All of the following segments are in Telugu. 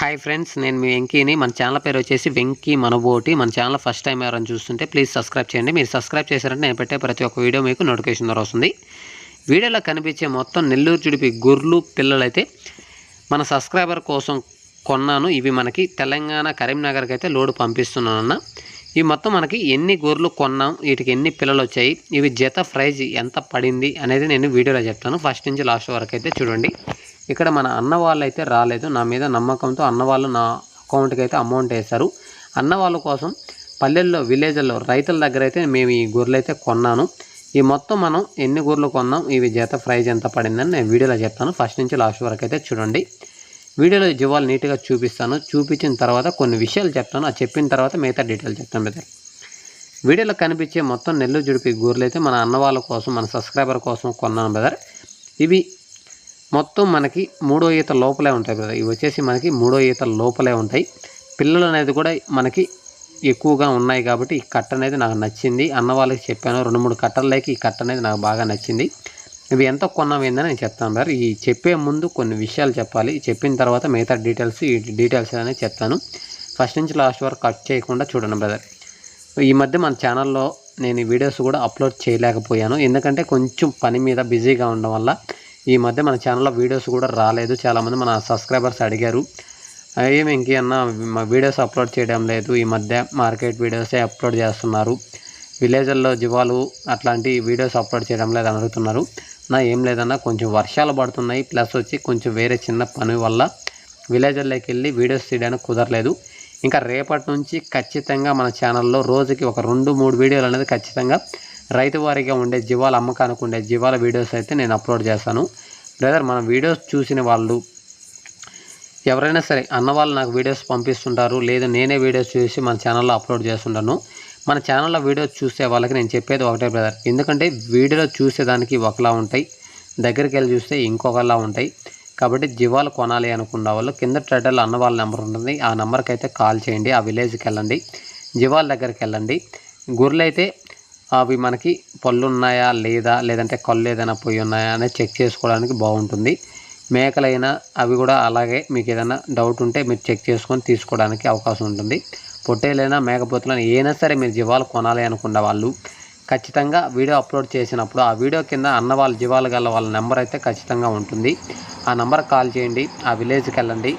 హాయ్ ఫ్రెండ్స్ నేను మీ వెంకీని. మన ఛానల్ పేరు వచ్చేసి వెంకీ మనబోటి. మన ఛానల్ ఫస్ట్ టైం ఎవరైనా చూస్తుంటే ప్లీజ్ సబ్స్క్రైబ్ చేయండి. మీరు సబ్స్క్రైబ్ చేశారంటే నేను పెట్టే ప్రతి ఒక్క వీడియో మీకు నోటిఫికేషన్ ద్వారా వస్తుంది. వీడియోలో కనిపించే మొత్తం నెల్లూరు చుడిపి గుర్లు పిల్లలైతే మన సబ్స్క్రైబర్ కోసం కొన్నాను. ఇవి మనకి తెలంగాణ కరీంనగర్కి అయితే లోడ్ పంపిస్తున్నానన్న. ఇవి మొత్తం మనకి ఎన్ని గొర్రెలు కొన్నాం వీటికి ఎన్ని పిల్లలు వచ్చాయి ఇవి జత ప్రైజ్ ఎంత పడింది అనేది నేను వీడియోలో చెప్తాను. ఫస్ట్ నుంచి లాస్ట్ వరకు అయితే చూడండి. ఇక్కడ మన అన్న వాళ్ళు అయితే రాలేదు. నా మీద నమ్మకంతో అన్న వాళ్ళు నా అకౌంట్కి అయితే అమౌంట్ వేశారు. అన్న వాళ్ళ కోసం పల్లెల్లో విలేజ్ల్లో రైతుల దగ్గర అయితే మేము ఈ గొర్రెలు అయితే కొన్నాను. ఈ మొత్తం మనం ఎన్ని గొర్రెలు కొన్నాం? ఇవి జత ప్రైజ్ ఎంత పడిందని నేను వీడియోలో చెప్తాను. ఫస్ట్ నుంచి లాస్ట్ వరకు అయితే చూడండి. వీడియోలో జీవాలు నీట్గా చూపిస్తాను. చూపించిన తర్వాత కొన్ని విషయాలు చెప్తాను. అది చెప్పిన తర్వాత మిగతా డీటెయిల్ చెప్తాను బ్రదర్. వీడియోలో కనిపించే మొత్తం నెల్లూరు జుడిపి గొర్రెలు అయితే మన అన్న వాళ్ళ కోసం మన సబ్స్క్రైబర్ కోసం కొన్నాను బ్రదర్. ఇవి మొత్తం మనకి మూడో ఈత లోపలే ఉంటాయి కదా ఇవి వచ్చేసి మనకి మూడో ఈత లోపలే ఉంటాయి. పిల్లలు అనేది కూడా మనకి ఎక్కువగా ఉన్నాయి కాబట్టి ఈ కట్ట అనేది నాకు నచ్చింది. అన్న వాళ్ళకి చెప్పాను రెండు మూడు కట్టలకి ఈ కట్ట అనేది నాకు బాగా నచ్చింది. ఇవి ఎంత కొన్నాం ఏందని నేను చెప్తాను సార్ ఈ చెప్పే ముందు కొన్ని విషయాలు చెప్పాలి. చెప్పిన తర్వాత మిగతా డీటెయిల్స్ ఈ డీటెయిల్స్ అనేది చెప్తాను. ఫస్ట్ నుంచి లాస్ట్ వరకు కట్ చేయకుండా చూడండి బ్రదర్. ఈ మధ్య మన ఛానల్లో నేను వీడియోస్ కూడా అప్లోడ్ చేయలేకపోయాను. ఎందుకంటే కొంచెం పని మీద బిజీగా ఉండడం వల్ల ఈ మధ్య మన ఛానల్లో వీడియోస్ కూడా రాలేదు. చాలామంది మన సబ్స్క్రైబర్స్ అడిగారు. ఏమి ఇంకేమన్నా వీడియోస్ అప్లోడ్ చేయడం లేదు. ఈ మధ్య మార్కెట్ వీడియోసే అప్లోడ్ చేస్తున్నారు. విలేజ్ల్లో జీవాలు అట్లాంటి వీడియోస్ అప్లోడ్ చేయడం లేదు అని అడుగుతున్నారు నా ఏం లేదన్నా కొంచెం వర్షాలు పడుతున్నాయి. ప్లస్ వచ్చి కొంచెం వేరే చిన్న పని వల్ల విలేజ్లోకి వెళ్ళి వీడియోస్ తీయడానికి కుదరలేదు. ఇంకా రేపటి నుంచి ఖచ్చితంగా మన ఛానల్లో రోజుకి ఒక రెండు మూడు వీడియోలు అనేది ఖచ్చితంగా రైతు వారీగా ఉండే జీవాల అమ్మకానికి ఉండే జీవాల వీడియోస్ అయితే నేను అప్లోడ్ చేస్తాను. బ్రదర్ మన వీడియోస్ చూసిన వాళ్ళు ఎవరైనా సరే అన్న వాళ్ళు నాకు వీడియోస్ పంపిస్తుంటారు లేదు నేనే వీడియోస్ చూసి మన ఛానల్లో అప్లోడ్ చేస్తుంటాను. మన ఛానల్లో వీడియోస్ చూసే వాళ్ళకి నేను చెప్పేది ఒకటే బ్రదర్ ఎందుకంటే వీడియోలో చూసేదానికి ఒకలా ఉంటాయి దగ్గరికి వెళ్ళి చూస్తే ఇంకొకలా ఉంటాయి. కాబట్టి జీవాలు కొనాలి అనుకున్న వాళ్ళు కింద టైటిల్ అన్న వాళ్ళ నెంబర్ ఉంటుంది. ఆ నెంబర్కి అయితే కాల్ చేయండి ఆ విలేజ్కి వెళ్ళండి. జీవాల దగ్గరికి వెళ్ళండి. గొర్రెలు అయితే అవి మనకి పళ్ళు ఉన్నాయా లేదా లేదంటే కళ్ళు ఏదైనా పోయి ఉన్నాయా అనేది చెక్ చేసుకోవడానికి బాగుంటుంది. మేకలైనా అవి కూడా అలాగే మీకు ఏదైనా డౌట్ ఉంటే మీరు చెక్ చేసుకొని తీసుకోవడానికి అవకాశం ఉంటుంది. పొట్టేలైనా మేకపోతులైనా ఏదైనా సరే మీరు జీవాలు కొనాలి అనుకున్న వాళ్ళు ఖచ్చితంగా వీడియో అప్లోడ్ చేసినప్పుడు ఆ వీడియో కింద అన్న వాళ్ళ జీవాలు గల వాళ్ళ నెంబర్ అయితే ఖచ్చితంగా ఉంటుంది. ఆ నెంబర్ కాల్ చేయండి ఆ విలేజ్కి వెళ్ళండి.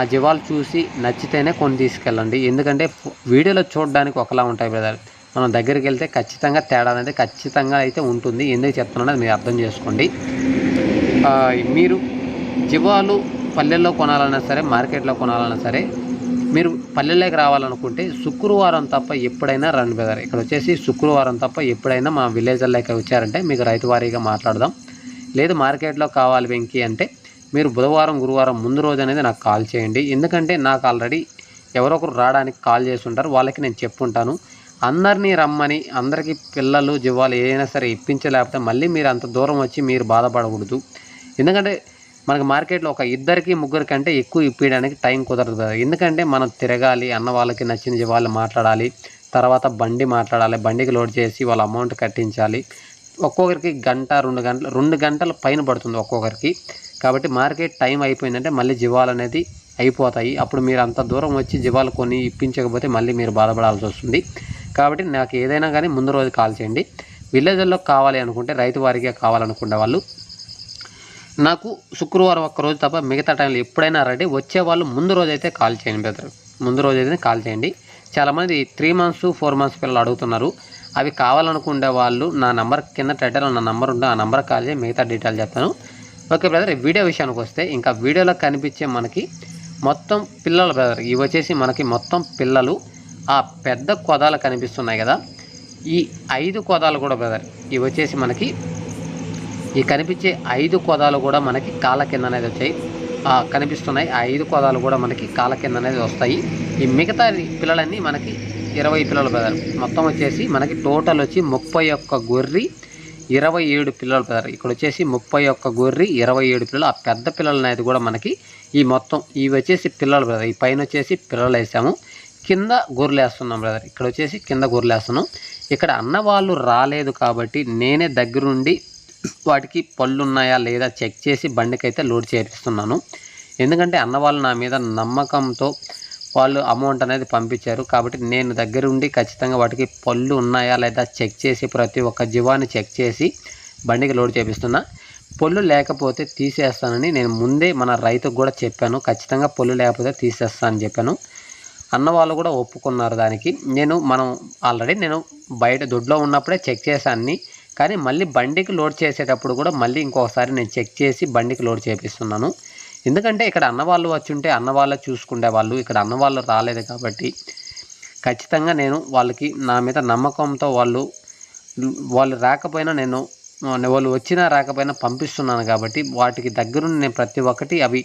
ఆ జీవాలు చూసి నచ్చితేనే కొని తీసుకెళ్ళండి. ఎందుకంటే వీడియోలో చూడడానికి ఒకలా ఉంటాయి బ్రదర్. మనం దగ్గరికి వెళ్తే ఖచ్చితంగా తేడా అనేది ఖచ్చితంగా అయితే ఉంటుంది. ఎందుకు చెప్తున్నానో మీరు అర్థం చేసుకోండి. మీరు జీవాలు పల్లెల్లో కొనాలన్నా సరే మార్కెట్లో కొనాలన్నా సరే మీరు పల్లెల్లోకి రావాలనుకుంటే శుక్రవారం తప్ప ఎప్పుడైనా రండి బెదర్ ఇక్కడ వచ్చేసి శుక్రవారం తప్ప ఎప్పుడైనా మా విలేజ్లోకి వచ్చారంటే మీకు రైతు వారీగా మాట్లాడదాం. లేదు మార్కెట్లో కావాలి వెంకీ అంటే మీరు బుధవారం గురువారం ముందు రోజు అనేది నాకు కాల్ చేయండి. ఎందుకంటే నాకు ఆల్రెడీ ఎవరో ఒకరు రావడానికి కాల్ చేసి ఉంటారు. వాళ్ళకి నేను చెప్పుంటాను. అందరినీ రమ్మని అందరికీ పిల్లలు జీవాలు ఏదైనా సరే ఇప్పించలేకపోతే మళ్ళీ మీరు అంత దూరం వచ్చి మీరు బాధపడకూడదు. ఎందుకంటే మనకి మార్కెట్లో ఒక ఇద్దరికి ముగ్గురికి కంటే ఎక్కువ ఇప్పించడానికి టైం కుదరదు కదా. ఎందుకంటే మనం తిరగాలి అన్న వాళ్ళకి నచ్చిన జీవాలు మాట్లాడాలి తర్వాత బండి మాట్లాడాలి బండికి లోడ్ చేసి వాళ్ళ అమౌంట్ కట్టించాలి. ఒక్కొక్కరికి గంట రెండు గంటలు రెండు గంటల పైన పడుతుంది ఒక్కొక్కరికి. కాబట్టి మార్కెట్ టైం అయిపోయిందంటే మళ్ళీ జీవాలు అనేది అయిపోతాయి. అప్పుడు మీరు అంత దూరం వచ్చి జీవాలు కొని ఇప్పించకపోతే మళ్ళీ మీరు బాధపడాల్సి వస్తుంది. కాబట్టి నాకు ఏదైనా కానీ ముందు రోజు కాల్ చేయండి. విలేజ్లో కావాలి అనుకుంటే రైతు వారిగా కావాలనుకునే వాళ్ళు. నాకు శుక్రవారం ఒక్క రోజు తప్ప మిగతా టైంలో ఎప్పుడైనా రెడీ. వచ్చే వాళ్ళు ముందు రోజు అయితే కాల్ చేయండి బ్రదర్. ముందు రోజు అయితే కాల్ చేయండి. చాలామంది త్రీ మంత్స్ ఫోర్ మంత్స్ పిల్లలు అడుగుతున్నారు. అవి కావాలనుకునే వాళ్ళు నా నెంబర్ కింద టైటిల్ నా నెంబర్ ఉంటే ఆ నెంబర్ కాల్ చేసి మిగతా డీటెయిల్ చెప్తాను. ఓకే బ్రదర్ వీడియో విషయానికి వస్తే ఇంకా వీడియోలో కనిపించే మనకి మొత్తం పిల్లలు బ్రదర్. ఇవి వచ్చేసి మనకి మొత్తం పిల్లలు. ఆ పెద్ద కొదాలు కనిపిస్తున్నాయి కదా. ఈ ఐదు కొదాలు కూడా బ్రదర్ ఇవి వచ్చేసి మనకి ఈ కనిపించే ఐదు కొదాలు కూడా మనకి కాళ్ళ కింద అనేది వచ్చాయి. కనిపిస్తున్నాయి. ఆ ఐదు కొదాలు కూడా మనకి కాళ్ళ కింద అనేది వస్తాయి. ఈ మిగతా పిల్లలన్నీ మనకి ఇరవై పిల్లలు బ్రదర్ మొత్తం వచ్చేసి మనకి టోటల్ వచ్చి ముప్పై ఒక్క గొర్రి ఇరవై ఏడు పిల్లలు బ్రదర్ ఇక్కడ వచ్చేసి ముప్పై ఒక్క గొర్రి ఇరవై ఏడు పిల్లలు. ఆ పెద్ద పిల్లలు అనేది కూడా మనకి ఈ మొత్తం ఇవి వచ్చేసి పిల్లలు బ్రదర్ ఈ పైన వచ్చేసి పిల్లలు వేసాము. కింద గొర్రెలేస్తున్నాం బ్రదర్ ఇక్కడ వచ్చేసి కింద గొర్రెలేస్తున్నాం. ఇక్కడ అన్న వాళ్ళు రాలేదు కాబట్టి నేనే దగ్గరుండి వాటికి పళ్ళు ఉన్నాయా లేదా చెక్ చేసి బండికైతే లోడ్ చేపిస్తున్నాను. ఎందుకంటే అన్న వాళ్ళు నా మీద నమ్మకంతో వాళ్ళు అమౌంట్ అనేది పంపించారు కాబట్టి నేను దగ్గరుండి ఖచ్చితంగా వాటికి పళ్ళు ఉన్నాయా లేదా చెక్ చేసి ప్రతి ఒక్క జీవాన్ని చెక్ చేసి బండికి లోడ్ చేపిస్తున్నా. పొల్లు లేకపోతే తీసేస్తానని నేను ముందే మన రైతుకు కూడా చెప్పాను. ఖచ్చితంగా పొల్లు లేకపోతే తీసేస్తానని చెప్పాను. అన్న వాళ్ళు కూడా ఒప్పుకున్నారు దానికి. నేను మనం ఆల్రెడీ నేను బయట దొడ్లో ఉన్నప్పుడే చెక్ చేశాను కానీ మళ్ళీ బండికి లోడ్ చేసేటప్పుడు కూడా మళ్ళీ ఇంకొకసారి నేను చెక్ చేసి బండికి లోడ్ చేపిస్తున్నాను. ఎందుకంటే ఇక్కడ అన్నవాళ్ళు వచ్చి ఉంటే అన్నవాళ్ళే చూసుకునే వాళ్ళు. ఇక్కడ అన్నవాళ్ళు రాలేదు కాబట్టి ఖచ్చితంగా నేను వాళ్ళకి నా మీద నమ్మకంతో వాళ్ళు వాళ్ళు రాకపోయినా నేను వాళ్ళు వచ్చినా రాకపోయినా పంపిస్తున్నాను కాబట్టి వాటికి దగ్గరుండి నేను ప్రతి ఒక్కటి అవి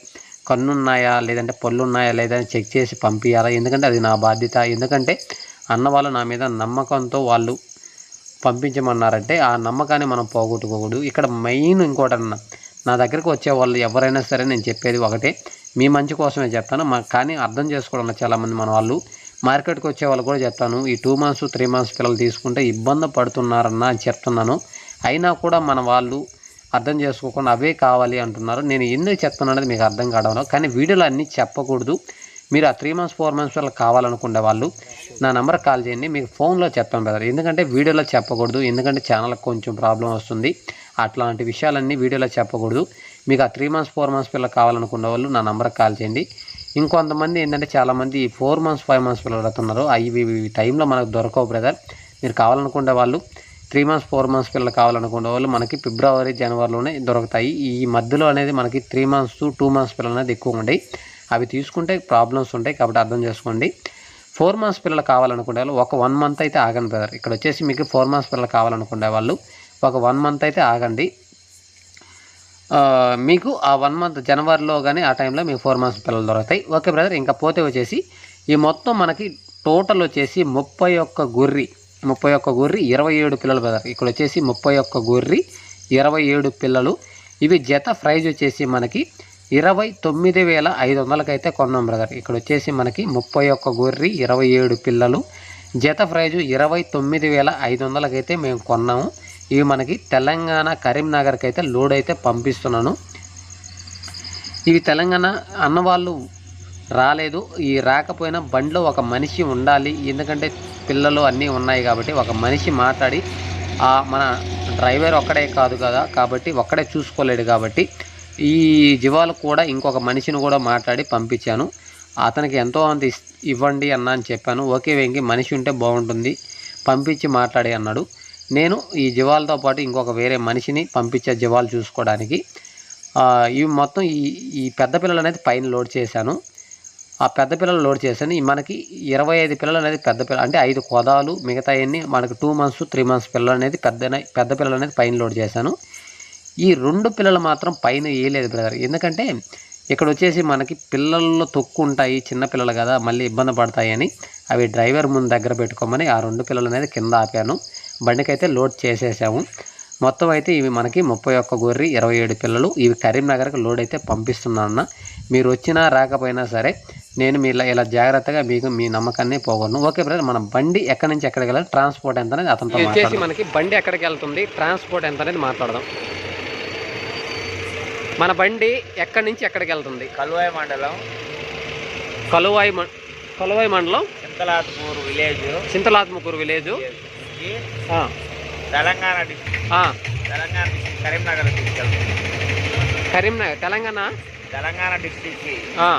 కన్నున్నాయా? లేదంటే పళ్ళు ఉన్నాయా లేదని చెక్ చేసి పంపించాలా ఎందుకంటే అది నా బాధ్యత. ఎందుకంటే అన్న వాళ్ళు నా మీద నమ్మకంతో వాళ్ళు పంపించమన్నారంటే ఆ నమ్మకాన్ని మనం పోగొట్టుకోకూడదు. ఇక్కడ మెయిన్ ఇంకోటి అన్న నా దగ్గరకు వచ్చే వాళ్ళు ఎవరైనా సరే నేను చెప్పేది ఒకటే. మీ మంచి కోసమే చెప్తాను. మా కానీ అర్థం చేసుకోవడం చాలామంది మన వాళ్ళు మార్కెట్కి వచ్చే వాళ్ళు కూడా చెప్తాను. ఈ టూ మంత్స్ త్రీ మంత్స్ పిల్లలు తీసుకుంటే ఇబ్బంది పడుతున్నారన్న అని చెప్తున్నాను. అయినా కూడా మన వాళ్ళు అర్థం చేసుకోకుండా అవే కావాలి అంటున్నారు. నేను ఎందుకు చెప్తున్నాను అనేది మీకు అర్థం కావడం కానీ వీడియోలో అన్నీ చెప్పకూడదు. మీరు ఆ త్రీ మంత్స్ ఫోర్ మంత్స్ వల్ల కావాలనుకునే వాళ్ళు నా నెంబర్ కాల్ చేయండి. మీకు ఫోన్లో చెప్తాను బ్రదర్ ఎందుకంటే వీడియోలో చెప్పకూడదు. ఎందుకంటే ఛానల్కి కొంచెం ప్రాబ్లం వస్తుంది. అట్లాంటి విషయాలన్నీ వీడియోలో చెప్పకూడదు. మీకు ఆ త్రీ మంత్స్ ఫోర్ మంత్స్ పిల్లలు కావాలనుకునే వాళ్ళు నా నెంబర్కి కాల్ చేయండి. ఇంకొంతమంది ఏంటంటే చాలామంది ఫోర్ మంత్స్ ఫైవ్ మంత్స్ పిల్లలు అడుగుతున్నారు. అవి టైంలో మనకు దొరకవు బ్రదర్ మీరు కావాలనుకునే వాళ్ళు త్రీ మంత్స్ ఫోర్ మంత్స్ పిల్లలు కావాలనుకునే వాళ్ళు మనకి ఫిబ్రవరి జనవరిలోనే దొరుకుతాయి. ఈ మధ్యలో అనేది మనకి త్రీ మంత్స్ టూ మంత్స్ పిల్లలు అనేది ఎక్కువ ఉంటాయి అవి తీసుకుంటే ప్రాబ్లమ్స్ ఉంటాయి కాబట్టి అర్థం చేసుకోండి. ఫోర్ మంత్స్ పిల్లలు కావాలనుకునే వాళ్ళు ఒక వన్ మంత్ అయితే ఆగండి బ్రదర్ ఇక్కడ వచ్చేసి మీకు ఫోర్ మంత్స్ పిల్లలు కావాలనుకునే వాళ్ళు ఒక వన్ మంత్ అయితే ఆగండి. మీకు ఆ వన్ మంత్ జనవరిలో కానీ ఆ టైంలో మీకు ఫోర్ మంత్స్ పిల్లలు దొరుకుతాయి. ఓకే బ్రదర్ ఇంకా పోతే వచ్చేసి ఈ మొత్తం మనకి టోటల్ వచ్చేసి ముప్పై ఒక్క గొర్రి ముప్పై ఒక్క గొర్రి ఇరవై ఏడు పిల్లలు బ్రదర్ ఇక్కడ వచ్చేసి ముప్పై ఒక్క గొర్రి ఇరవై ఏడు పిల్లలు. ఇవి జత ప్రైజ్ వచ్చేసి మనకి ఇరవై తొమ్మిది వేల ఐదు వందలకైతే కొన్నాం బ్రదర్ ఇక్కడ వచ్చేసి మనకి ముప్పై ఒక్క గొర్రి ఇరవై ఏడు పిల్లలు. జత ప్రైజు ఇరవై తొమ్మిది వేల ఐదు వందలకైతే మేము కొన్నాము. ఇవి మనకి తెలంగాణ కరీంనగర్కి అయితే లోడ్ అయితే పంపిస్తున్నాను. ఇవి తెలంగాణ అన్నవాళ్ళు రాలేదు. ఈ రాకపోయినా బండిలో ఒక మనిషి ఉండాలి. ఎందుకంటే పిల్లలు అన్నీ ఉన్నాయి కాబట్టి ఒక మనిషి మాట్లాడి ఆ మన డ్రైవర్ ఒక్కడే కాదు కదా కాబట్టి ఒక్కడే చూసుకోలేడు కాబట్టి ఈ జీవాలు కూడా ఇంకొక మనిషిని కూడా మాట్లాడి పంపించాను. అతనికి ఎంతో అంత ఇవ్వండి అన్న అని చెప్పాను. ఓకే వెంకి మనిషి ఉంటే బాగుంటుంది. పంపించి మాట్లాడి అన్నాడు. నేను ఈ జీవాలతో పాటు ఇంకొక వేరే మనిషిని పంపించే జీవాలు చూసుకోవడానికి. ఇవి మొత్తం ఈ ఈ పెద్ద పిల్లలు అనేది పైన లోడ్ చేశాను. ఆ పెద్ద పిల్లలు లోడ్ చేశాను. మనకి ఇరవై ఐదు పిల్లలు అనేది పెద్ద పిల్లలు అంటే ఐదు కోదాలు మిగతా అన్ని మనకి టూ మంత్స్ త్రీ మంత్స్ పిల్లలు అనేది పెద్ద పెద్ద పిల్లలు అనేది పైన లోడ్ చేశాను. ఈ రెండు పిల్లలు మాత్రం పైన వేయలేదు బ్రదర్. ఎందుకంటే ఇక్కడ వచ్చేసి మనకి పిల్లల్లో తొక్కు ఉంటాయి చిన్న పిల్లలు కదా మళ్ళీ ఇబ్బంది పడతాయని. అవి డ్రైవర్ ముందు దగ్గర పెట్టుకోమని ఆ రెండు పిల్లలు అనేది కింద ఆపాను. బండికైతే లోడ్ చేసేసాము. మొత్తం అయితే ఇవి మనకి ముప్పై ఒక్క గొర్రి ఇరవై ఏడు పిల్లలు. ఇవి కరీంనగర్కి లోడ్ అయితే పంపిస్తున్నాను మీరు వచ్చినా రాకపోయినా సరే నేను మీ ఇలా ఇలా జాగ్రత్తగా మీకు మీ నమ్మకాన్ని పోగొను ఓకే బ్రదర్ మన బండి ఎక్కడి నుంచి ఎక్కడికి వెళ్ళాలి? ట్రాన్స్పోర్ట్ ఎంత అనేది వచ్చేసి మనకి బండి ఎక్కడికి వెళ్తుంది? ట్రాన్స్పోర్ట్ ఎంత అనేది మాట్లాడదాం. మన బండి ఎక్కడి నుంచి ఎక్కడికి వెళ్తుంది? కలువాయి మండలం. కలువాయి కలువాయి మండలం? Chintalatpur village. Chintalatmakur village. Telangana district. Telangana district Karimnagar Karimnagar Telangana? Telangana డిస్ట్రిక్ట్కి ఆ,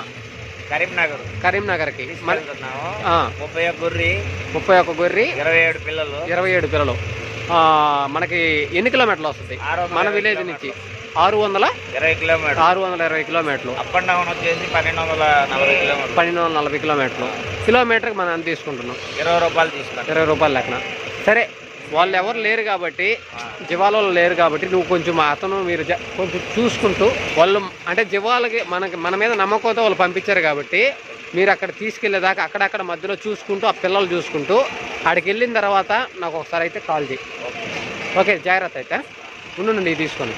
కరీంనగర్. కరీంనగర్కి. ముప్పై ఒక్క గుర్రి. ముప్పై ఒక్క గొర్రి. ఇరవై ఏడు పిల్లలు. ఇరవై ఏడు పిల్లలు. మనకి ఎన్ని కిలోమీటర్లు వస్తుంది? మన విలేజ్. నుంచి. ఆరు వందల? ఇరవై కిలోమీటర్ ఆరు వందల ఇరవై కిలోమీటర్లు. అప్ అండ్ డౌన్ వచ్చేసి పన్నెండు వందల నలభై కిలోమీటర్ పన్నెండు వందల నలభై కిలోమీటర్లు. కిలోమీటర్కి మనం ఎంత తీసుకుంటున్నాం? ఇరవై రూపాయలు తీసుకుంటాం ఇరవై రూపాయల లెక్కన. సరే వాళ్ళు ఎవరు లేరు కాబట్టి జీవాల వాళ్ళు లేరు కాబట్టి నువ్వు కొంచెం అతను మీరు జ- కొంచెం చూసుకుంటూ వాళ్ళు అంటే జీవాలకి మనకి మన మీద నమ్మకంతో వాళ్ళు పంపించారు కాబట్టి మీరు అక్కడ తీసుకెళ్ళేదాకా అక్కడక్కడ మధ్యలో చూసుకుంటూ ఆ పిల్లలు చూసుకుంటూ అక్కడికి వెళ్ళిన తర్వాత నాకు ఒకసారి అయితే కాల్ చేయి. ఓకే. జాగ్రత్త అయితే. ఉండు నుండి తీసుకొని.